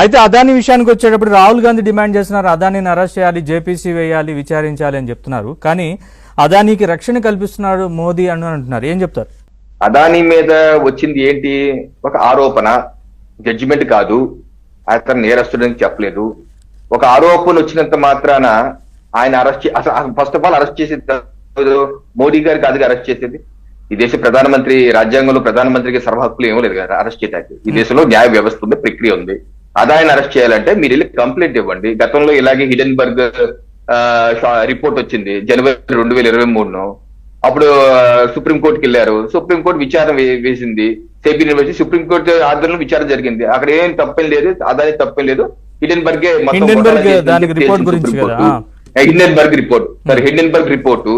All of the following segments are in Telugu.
అయితే అదాని విషయానికి వచ్చేటప్పుడు రాహుల్ గాంధీ డిమాండ్ చేస్తున్నారు. అదానిని అరెస్ట్ చేయాలి జేపీసీ వేయాలి విచారించాలి అని చెప్తున్నారు. కానీ అదానికి రక్షణ కల్పిస్తున్నాడు మోదీ అని అంటున్నారు. ఏం చెప్తారు? అదాని మీద వచ్చింది ఏంటి? ఒక ఆరోపణ. జడ్జిమెంట్ కాదు. అతను నేరస్తుడని చెప్పలేదు. ఒక ఆరోపణ వచ్చినంత మాత్రాన ఆయన అరెస్ట్ అసలు ఫస్ట్ ఆఫ్ ఆల్ అరెస్ట్ చేసేది మోడీ గారికి అది అరెస్ట్ చేసేది? ఈ దేశ ప్రధానమంత్రి రాజ్యాంగంలో ప్రధానమంత్రికి సర్వ హక్కులు ఏమో లేదు కదా అరెస్ట్ చేయడానికి ఈ దేశంలో న్యాయ వ్యవస్థ ఉంది ప్రక్రియ ఉంది. అదాయని అరెస్ట్ చేయాలంటే మీరు వెళ్ళి కంప్లైంట్ ఇవ్వండి. గతంలో ఇలాగే హిడెన్ బర్గ్ రిపోర్ట్ వచ్చింది. జనవరి రెండు వేల ఇరవై మూడును అప్పుడు సుప్రీం కోర్టుకి వెళ్ళారు. సుప్రీం కోర్టు విచారణ వేసింది. సేబీ వచ్చి సుప్రీం కోర్టు ఆధ్వర్యంలో విచారణ జరిగింది. అక్కడ ఏం తప్పేం లేదు. అదాని తప్పేం లేదు. హిడెన్ బర్గే మొత్తం హిండెన్బర్గ్. హిండెన్బర్గ్ రిపోర్ట్ సరే హిండెన్బర్గ్ రిపోర్టు.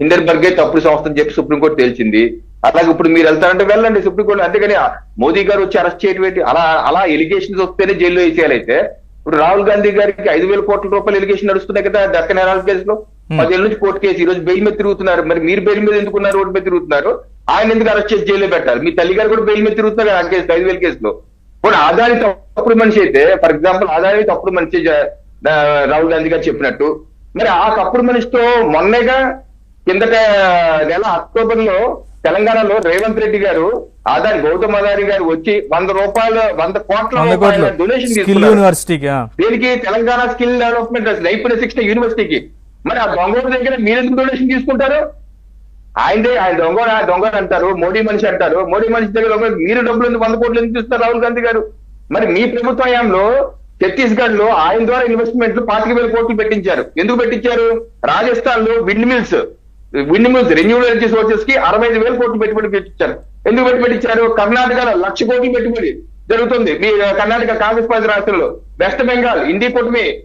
హిండెన్బర్గే తప్పుడు సంస్థ అని చెప్పి సుప్రీం కోర్టు తేల్చింది. అలాగే ఇప్పుడు మీరు వెళ్తారంటే వెళ్ళండి సుప్రీం కోర్టు అంతేగాని మోదీ గారు వచ్చి అరెస్ట్ చేయడం ఏంటి? అలా అలా ఎలిగేషన్స్ వస్తేనే జైల్లో వేసేయాలైతే ఇప్పుడు రాహుల్ గాంధీ గారికి ఐదు వేల కోట్ల రూపాయలు ఎలిగేషన్ నడుస్తున్నాయి కదా దక్క నేరాల కేసులో. పదేళ్ళ నుంచి కోర్టు కేసు. ఈ రోజు బెయిల్ మీద తిరుగుతున్నారు. మరి మీరు బెయిల్ మీద ఎందుకున్నారు రోడ్డు మీద తిరుగుతున్నారు. ఆయన ఎందుకు అరెస్ట్ చేసి జైల్లో పెట్టారు? మీ తల్లి గారు కూడా బెయిల్ మీద తిరుగుతున్నారు ఆ కేసు ఐదు వేల కేసులో. ఇప్పుడు ఆదాని తప్పుడు మనిషి అయితే ఫర్ ఎగ్జాంపుల్ ఆదాని తప్పుడు మనిషి రాహుల్ గాంధీ గారు చెప్పినట్టు మరి ఆ తప్పుడు మనిషితో మొన్నగా కిందట నెల అక్టోబర్లో తెలంగాణలో రేవంత్ రెడ్డి గారు ఆదాని గౌతమ్ అదాని గారు వచ్చి వంద రూపాయలు వంద కోట్ల రూపాయల డొనేషన్ యూనివర్సిటీకి. దీనికి తెలంగాణ స్కిల్ డెవలప్మెంట్ నైపుణ్య శిక్షణ యూనివర్సిటీకి. మరి ఆ దొంగోడి దగ్గర మీరెందుకు డొనేషన్ తీసుకుంటారు? ఆయనదే ఆయన దొంగ దొంగ అంటారు మోడీ మనిషి అంటారు. మోడీ మనిషి దగ్గర దొంగ మీరు డబ్బులు ఎందుకు వంద కోట్లు ఎందుకు ఇస్తారు రాహుల్ గాంధీ గారు? మరి మీ ప్రభుత్వ హయాంలో ఛత్తీస్గఢ్లో ఆయన ద్వారా ఇన్వెస్ట్మెంట్లు పాతిక వేల కోట్లు పెట్టించారు. ఎందుకు పెట్టించారు? రాజస్థాన్లో wind mills wind mills renewable energy సోర్సెస్కి అరవై ఐదు వేల కోట్లు పెట్టుబడి పెట్టించారు. ఎందుకు పెట్టుబడి ఇచ్చారు కర్ణాటకలో లక్ష కోట్లు పెట్టుబడి జరుగుతుంది. మీ కర్ణాటక కాంగ్రెస్ పార్టీ రాష్ట్రంలో. వెస్ట్ బెంగాల్ ఇండి కూటమి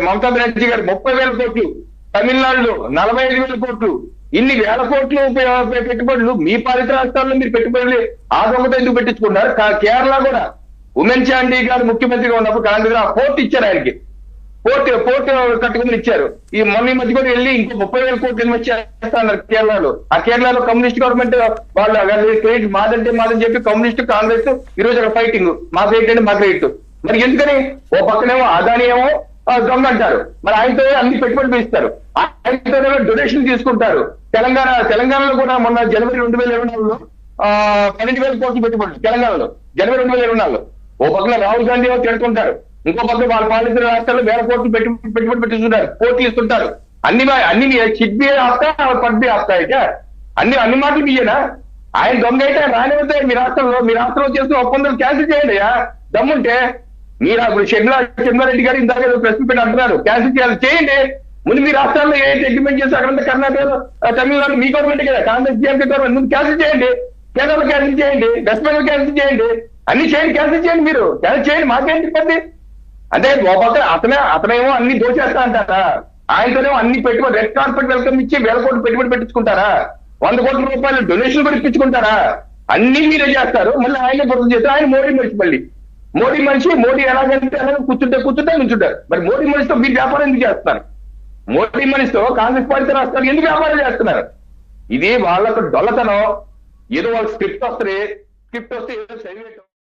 మమతా బెనర్జీ గారు ముప్పై వేల కోట్లు. తమిళనాడులో నలభై ఐదు వేల కోట్లు. ఇన్ని వేల కోట్లు పెట్టుబడులు మీ పాలిత రాష్ట్రాల్లో మీరు పెట్టుబడులు. ఆ దొంగతో ఎందుకు పెట్టించుకున్నారు? కా- కేరళ కూడా. ఉమెన్ చాండీ గారు ముఖ్యమంత్రిగా ఉన్నప్పుడు కాంగ్రెస్ ఆ పోర్ట్ ఇచ్చారు ఆయనకి. పోర్ట్ పోర్ట్ కట్టుకుని ఇచ్చారు. ఈ మొన్న ఈ మధ్య కూడా వెళ్ళి ఇంకో ముప్పై వేల కోట్లు ఇన్వెస్ట్ చేస్తున్నారు కేరళలో. ఆ కేరళలో కమ్యూనిస్ట్ గవర్నమెంట్ వాళ్ళు క్రెడిట్ మాదంటే మాదని చెప్పి కమ్యూనిస్ట్ కాంగ్రెస్ ఈ రోజు అక్కడ ఫైటింగ్ మా క్రెడిట్ అంటే మా క్రెడిట్ మరి ఎందుకని? ఓ పక్కనేమో అదాని ఏమో దొంగ అంటారు. మరి ఆయనతో అన్ని పెట్టుబడులు ఇస్తారు ఆయనతో డొనేషన్ తీసుకుంటారు. తెలంగాణ తెలంగాణలో కూడా మొన్న జనవరి రెండు వేల ఇరవై నాలుగులో ఆ, పన్నెండు వేల కోట్లు పెట్టుబడులు తెలంగాణలో. జనవరి రెండు వేల ఇరవై నాలుగులో. ఓ పక్కన రాహుల్ గాంధీ ఏమో తిడుతుంటారు. ఇంకో పక్క వాళ్ళ పాలించిన రాష్ట్రాల్లో వేల కోట్లు పెట్టి పెట్టుబడి పెట్టిస్తుంటారు కోట్లు ఇస్తుంటారు. అన్ని మా- అన్ని చిడ్బీ ఆపుతా పడ్బీ ఆస్తా అయితే? అన్ని అన్ని మాటలు బియ్యనా ఆయన దొంగ అయితే రానివద్దే మీ రాష్ట్రంలో మీ రాష్ట్రంలో చేస్తున్న ఒప్పందం క్యాన్సిల్ చేయండి అయ్యా. దమ్ముంటే మీరు అప్పుడు షెడ్లా రెడ్డి గారు ఇందాక ప్రశ్న పెట్టి అంటున్నారు. క్యాన్సిల్ చేయాలి. చేయండి. ముందు మీ రాష్ట్రాల్లో ఏ అగ్రిమెంట్ చేసి అక్కడ కర్ణాటకలో తమిళనాడు మీ గవర్నమెంట్ కదా. కాంగ్రెస్ డిఎంకే గవర్నమెంట్ ముందు క్యాన్సిల్ చేయండి. కేరళ క్యాన్సిల్ చేయండి. వెస్ట్ బెంగాల్ క్యాన్సిల్ చేయండి. అన్ని చేయండి. క్యాన్సిల్ చేయండి మీరు. క్యాన్సిల్ చేయండి. మాకేంటి ఇబ్బంది? అంటే ఓ అతనే అతనేమో అన్ని దోచేస్తా అంటారా? ఆయనతోనేమో అన్ని పెట్టుబడి రెడ్ కార్పెట్ వెల్కమ్ ఇచ్చి వేల కోట్లు పెట్టుబడి పెట్టించుకుంటారా? వంద కోట్ల రూపాయలు డొనేషన్ కూడా అన్ని మీరే చేస్తారు. మళ్ళీ ఆయనే పొరుగు చేస్తారు. ఆయన మోడీ మనిషి మళ్ళీ. మోడీ మనిషి మోడీ ఎలాగంటే అలాగే కూర్చుంటే కూర్చుంటే నుంచుంటారు. మరి మోడీ మనిషితో మీరు వ్యాపారం ఎందుకు చేస్తున్నారు? మోడీ మనిషితో కాంగ్రెస్ పార్టీ రాష్ట్రాలు ఎందుకు వ్యాపారం చేస్తున్నారు? ఇది వాళ్ళకు డొల్లతనం. ఏదో వాళ్ళ స్క్రిప్ట్ వస్తుంది స్క్రిప్ట్ వస్తే ఏదో చదివేయటం